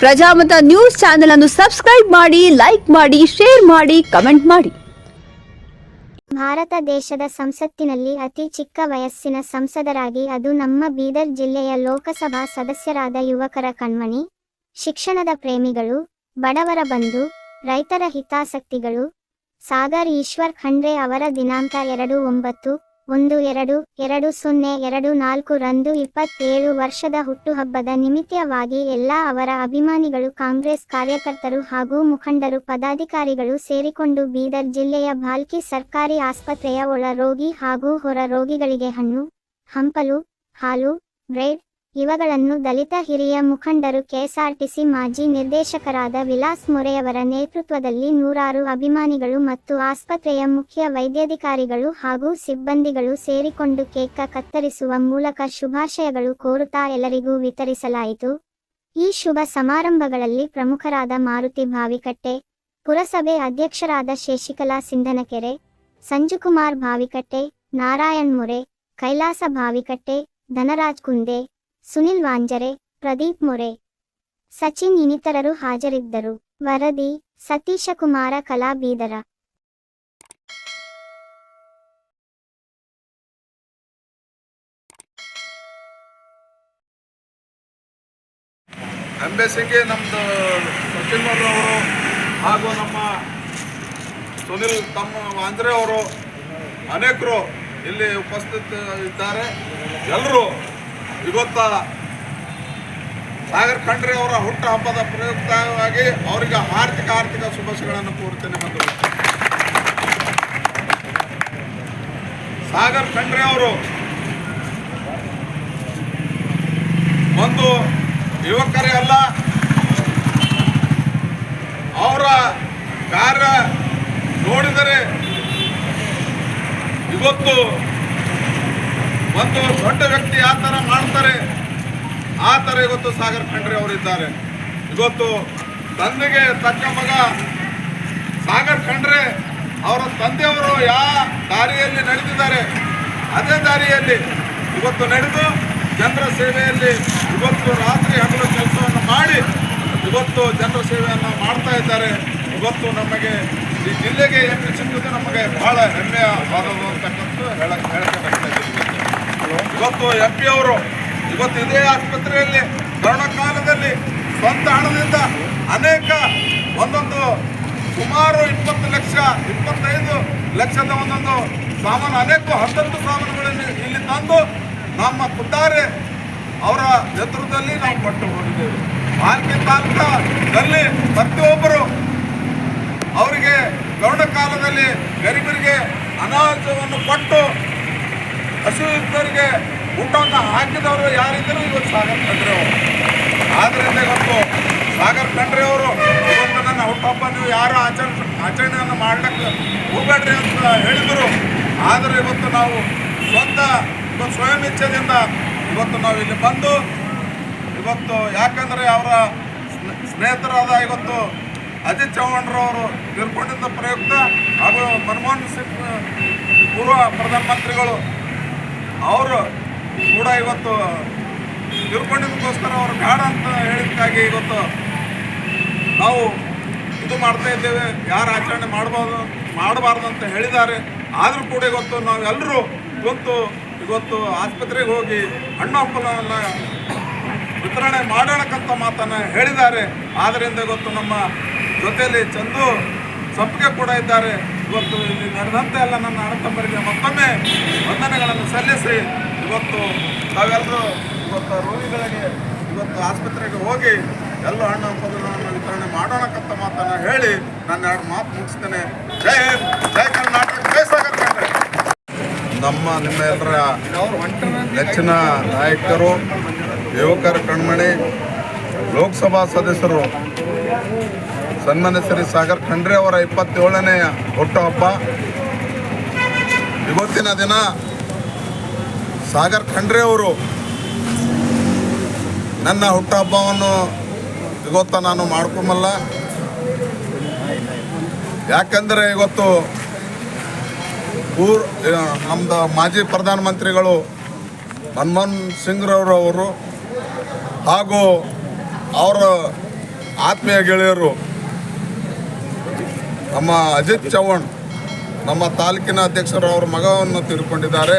Prajamata news channel ಅನ್ನು subscribe ಮಾಡಿ, like ಮಾಡಿ, ಶೇರ್ ಮಾಡಿ, ಕಮೆಂಟ್ ಮಾಡಿ. ಭಾರತ ದೇಶದ ಸಂಸತ್ತಿನಲ್ಲಿ ಅತಿ ಚಿಕ್ಕ ವಯಸ್ಸಿನ ಸಂಸದರಾಗಿ ಅದು ನಮ್ಮ ಬೀದರ್ ಜಿಲ್ಲೆಯ ಲೋಕಸಭಾ ಸದಸ್ಯರಾದ ಯುವಕರ ಕಣ್ಮಣಿ, ಶಿಕ್ಷಣದ ಪ್ರೇಮಿಗಳು, ಬಡವರ ಬಂಧು, ರೈತರ ಹಿತಾಸಕ್ತಿಗಳು, ಸಾಗರ್ ಈಶ್ವರ್ ಖಂಡ್ರೆ ಅವರ ದಿನಾಂಕ ಎರಡು ಒಂಬತ್ತು ಒಂದು, ಎರಡು ಎರಡು, ಸೊನ್ನೆ, ಎರಡು, ನಾಲ್ಕು ರಂದು ಇಪ್ಪತ್ತೇಳು ವರ್ಷದ ಹುಟ್ಟುಹಬ್ಬದ ನಿಮಿತ್ತವಾಗಿ ಎಲ್ಲ ಅವರ ಅಭಿಮಾನಿಗಳು, ಕಾಂಗ್ರೆಸ್ ಕಾರ್ಯಕರ್ತರು ಹಾಗೂ ಮುಖಂಡರು, ಪದಾಧಿಕಾರಿಗಳು ಸೇರಿಕೊಂಡು ಬೀದರ್ ಜಿಲ್ಲೆಯ ಭಾಲ್ಕಿ ಸರ್ಕಾರಿ ಆಸ್ಪತ್ರೆಯ ಒಳ ರೋಗಿ ಹಾಗೂ ಹೊರ ರೋಗಿಗಳಿಗೆ ಹಣ್ಣು, ಹಂಪಲು, ಹಾಲು, ಬ್ರೆಡ್ ಇವುಗಳನ್ನು ದಲಿತ ಹಿರಿಯ ಮುಖಂಡರು ಕೆಎಸ್ಆರ್ಟಿಸಿ ಮಾಜಿ ನಿರ್ದೇಶಕರಾದ ವಿಲಾಸ್ ಮೊರೆಯವರ ನೇತೃತ್ವದಲ್ಲಿ ನೂರಾರು ಅಭಿಮಾನಿಗಳು ಮತ್ತು ಆಸ್ಪತ್ರೆಯ ಮುಖ್ಯ ವೈದ್ಯಾಧಿಕಾರಿಗಳು ಹಾಗೂ ಸಿಬ್ಬಂದಿಗಳು ಸೇರಿಕೊಂಡು ಕೇಕ ಕತ್ತರಿಸುವ ಮೂಲಕ ಶುಭಾಶಯಗಳು ಕೋರುತ್ತಾ ಎಲ್ಲರಿಗೂ ವಿತರಿಸಲಾಯಿತು. ಈ ಶುಭ ಸಮಾರಂಭಗಳಲ್ಲಿ ಪ್ರಮುಖರಾದ ಮಾರುತಿ ಭಾವಿಕಟ್ಟೆ, ಪುರಸಭೆ ಅಧ್ಯಕ್ಷರಾದ ಶೇಷಿಕಲಾ ಸಿಂಧನಕೆರೆ, ಸಂಜುಕುಮಾರ್ ಭಾವಿಕಟ್ಟೆ, ನಾರಾಯಣ್ ಮೊರೆ, ಕೈಲಾಸ ಭಾವಿಕಟ್ಟೆ, ಧನರಾಜ್ ಕುಂದೆ ಸುನಿಲ್ ವಾಂಜರೆ, ಪ್ರದೀಪ್ ಮೊರೆ, ಸಚಿನ್ ಇನ್ನಿತರರು ಹಾಜರಿದ್ದರು. ವರದಿ ಸತೀಶಕುಮಾರ ಕಲಾ ಬೀದರ ಅಂಬೇಸಿಗೆ ನಮ್ಮದು ಸಚಿನ್ ಅವರು ಹಾಗೂ ನಮ್ಮ ಸುನಿಲ್, ತಮ್ಮ ವಾಂಜರೆ ಅವರು ಅನೇಕರು ಇಲ್ಲಿ ಉಪಸ್ಥಿತ ಇದ್ದಾರೆ. ಎಲ್ಲರೂ ಇವತ್ತ ಸಾಗರ್ ಖಂಡ್ರೆ ಅವರ ಹುಟ್ಟು ಹಬ್ಬದ ಪ್ರಯುಕ್ತವಾಗಿ ಅವರಿಗೆ ಆರ್ಥಿಕ ಆರ್ಥಿಕ ಶುಭಾಶಯಗಳನ್ನು ಕೋರುತ್ತೇನೆ ಬಂದು ಸಾಗರ್ ಖಂಡ್ರೆ ಅವರು ಒಂದು ಯುವಕರೇ ಅಲ್ಲ, ಅವರ ಕಾರ್ಯ ನೋಡಿದರೆ ಇವತ್ತು ಒಂದು ದೊಡ್ಡ ವ್ಯಕ್ತಿ ಆ ಥರ ಮಾಡ್ತಾರೆ, ಆ ಥರ ಇವತ್ತು ಸಾಗರ್ ಖಂಡ್ರೆ ಅವರಿದ್ದಾರೆ. ಇವತ್ತು ತಂದೆಗೆ ತಕ್ಕ ಮಗ ಸಾಗರ್ ಖಂಡ್ರೆ, ಅವರ ತಂದೆಯವರು ಯಾವ ದಾರಿಯಲ್ಲಿ ನಡೆದಿದ್ದಾರೆ, ಅದೇ ದಾರಿಯಲ್ಲಿ ಇವತ್ತು ನಡೆದು ಜನರ ಸೇವೆಯಲ್ಲಿ ಇವತ್ತು ರಾತ್ರಿ ಹಗಲು ಕೆಲಸವನ್ನು ಮಾಡಿ ಇವತ್ತು ಜನರ ಸೇವೆಯನ್ನು ಮಾಡ್ತಾ ಇದ್ದಾರೆ. ಇವತ್ತು ನಮಗೆ ಈ ಜಿಲ್ಲೆಗೆ ಎಂ ಸಿಕ್ಕಿದ್ದು ಸಿಕ್ಕುದು ನಮಗೆ ಬಹಳ ಹೆಮ್ಮೆಯ ಆದದ್ದು ಅಂತಕ್ಕಂಥ ಹೇಳಕ್ ಹೇಳ್ಬೇಕಾಗ್ತದೆ ಇವತ್ತು ಎಂ ಪಿ ಅವರು ಇವತ್ತು ಇದೇ ಆಸ್ಪತ್ರೆಯಲ್ಲಿ ಕೊರೋನಾ ಕಾಲದಲ್ಲಿ ಸ್ವಂತ ಹಣದಿಂದ ಅನೇಕ ಒಂದೊಂದು ಸುಮಾರು ಇಪ್ಪತ್ತು ಲಕ್ಷ, ಇಪ್ಪತ್ತೈದು ಲಕ್ಷದ ಒಂದೊಂದು ಸಾಮಾನು, ಅನೇಕ ಹತ್ತತ್ತು ಸಾಮಾನುಗಳನ್ನು ಇಲ್ಲಿ ತಂದು ನಮ್ಮ ಪುತ್ತಾರೆ ಅವರ ನೇತೃತ್ವದಲ್ಲಿ ನಾವು ಕೊಟ್ಟು ಹೋಗಿದ್ದೇವೆ ಮಾಲ್ಕಿ ತಾಲೂಕಲ್ಲಿ ಪ್ರತಿಯೊಬ್ಬರು ಅವರಿಗೆ ಕೊರೋನಾ ಕಾಲದಲ್ಲಿ ಗರಿಬರಿಗೆ ಅನಾಹುತವನ್ನು ಕೊಟ್ಟು ಹಸಿವಿದ್ದವರಿಗೆ ಊಟವನ್ನು ಹಾಕಿದವರು ಯಾರಿದ್ದರೂ ಇವತ್ತು ಸಾಗರ್ ಖಂಡ್ರೆ ಅವರು. ಆದ್ದರಿಂದ ಇವತ್ತು ಸಾಗರ್ ಖಂಡ್ರೆ ಅವರು ಇವತ್ತು ನನ್ನ ಹುಟ್ಟುಹಬ್ಬ ನೀವು ಯಾರು ಆಚರಣೆ ಆಚರಣೆಯನ್ನು ಮಾಡ್ಲಿಕ್ಕೆ ಹೋಗಬೇಡ್ರಿ ಅಂತ ಹೇಳಿದರು. ಆದರೆ ಇವತ್ತು ನಾವು ಸ್ವಂತ ಇವತ್ತು ಸ್ವಯಂ ಇಚ್ಛೆದಿಂದ ಇವತ್ತು ನಾವು ಇಲ್ಲಿ ಬಂದು ಇವತ್ತು ಯಾಕಂದರೆ ಅವರ ಸ್ನ- ಸ್ನೇಹಿತರಾದ ಇವತ್ತು ಅಜಿತ್ ಚೌಹಾಣ್ರವರು ತಿಳ್ಕೊಂಡಿದ್ದ ಪ್ರಯುಕ್ತ ಹಾಗೂ ಮನಮೋಹನ್ ಸಿಂಗ್ ಪೂರ್ವ ಪ್ರಧಾನಮಂತ್ರಿಗಳು ಅವರು ಕೂಡ ಇವತ್ತು ತಿಳ್ಕೊಂಡಿದ್ದಕ್ಕೋಸ್ಕರ ಅವರು ಬೇಡ ಅಂತ ಹೇಳಿದ್ದಕ್ಕಾಗಿ ಇವತ್ತು ನಾವು ಇದು ಮಾಡ್ತಾ ಇದ್ದೇವೆ, ಯಾರು ಆಚರಣೆ ಮಾಡಬಾರ್ದು ಮಾಡಬಾರ್ದು ಅಂತ ಹೇಳಿದ್ದಾರೆ. ಆದರೂ ಕೂಡ ಇವತ್ತು ನಾವೆಲ್ಲರೂ ಇವತ್ತು ಇವತ್ತು ಆಸ್ಪತ್ರೆಗೆ ಹೋಗಿ ಹಣ್ಣು ಹಂಪಲನ್ನು ವಿತರಣೆ ಮಾಡೋಣಕ್ಕಂತ ಮಾತನ್ನು ಹೇಳಿದ್ದಾರೆ. ಆದ್ದರಿಂದ ಇವತ್ತು ನಮ್ಮ ಜೊತೆಯಲ್ಲಿ ಚಂದು ಸಪ್ಗೆ ಕೂಡ ಇದ್ದಾರೆ. ಇವತ್ತು ಇಲ್ಲಿ ನಡೆದಂತೆ ಎಲ್ಲ ನನ್ನ ಅಣ್ಣ ತಮ್ಮರಿಗೆ ಮತ್ತೊಮ್ಮೆ ವಂದನೆಗಳನ್ನು ಸಲ್ಲಿಸಿ ಇವತ್ತು ತಾವೆಲ್ಲರೂ ಇವತ್ತು ರೋಗಿಗಳಿಗೆ ಇವತ್ತು ಆಸ್ಪತ್ರೆಗೆ ಹೋಗಿ ಎಲ್ಲ ಹಣ್ಣು ಹಂಪದಗಳನ್ನು ವಿತರಣೆ ಮಾಡೋಣಕ್ಕಂತ ಮಾತನ್ನು ಹೇಳಿ ನನ್ನ ಎರಡು ಮಾತು ಮುಗಿಸ್ತೇನೆ ಜೈ ಜೈ ಕರ್ನಾಟಕ, ಜೈ ಸಾಗರ್. ನಮ್ಮ ನಿಮ್ಮ ಎಲ್ಲರ ನೆಚ್ಚಿನ ನಾಯಕರು, ಯುವಕರ, ಕಣ್ಮಣಿ, ಲೋಕಸಭಾ ಸದಸ್ಯರು ಸನ್ಮಾನ್ಯ ಶ್ರೀ ಸಾಗರ್ ಖಂಡ್ರೆ ಅವರ ಇಪ್ಪತ್ತೇಳನೇ ಹುಟ್ಟುಹಬ್ಬ ಇವತ್ತಿನ ದಿನ ಸಾಗರ್ ಖಂಡ್ರೆ ಅವರು, ನನ್ನ ಹುಟ್ಟಹಬ್ಬವನ್ನು ಇವತ್ತು ನಾನು ಮಾಡ್ಕೊಂಬಲ್ಲ. ಯಾಕಂದರೆ ಇವತ್ತು ಊರ್ ನಮ್ಮದು ಮಾಜಿ ಪ್ರಧಾನಮಂತ್ರಿಗಳು ಮನಮೋಹನ್ ಸಿಂಗ್ರವರು ಅವರು ಹಾಗೂ ಅವರ ಆತ್ಮೀಯ ಗೆಳೆಯರು ನಮ್ಮ ಅಜಿತ್ ಚೌಹಾಣ್ ನಮ್ಮ ತಾಲೂಕಿನ ಅಧ್ಯಕ್ಷರು ಅವರ ಮಗವನ್ನು ತೀರ್ಕೊಂಡಿದ್ದಾರೆ.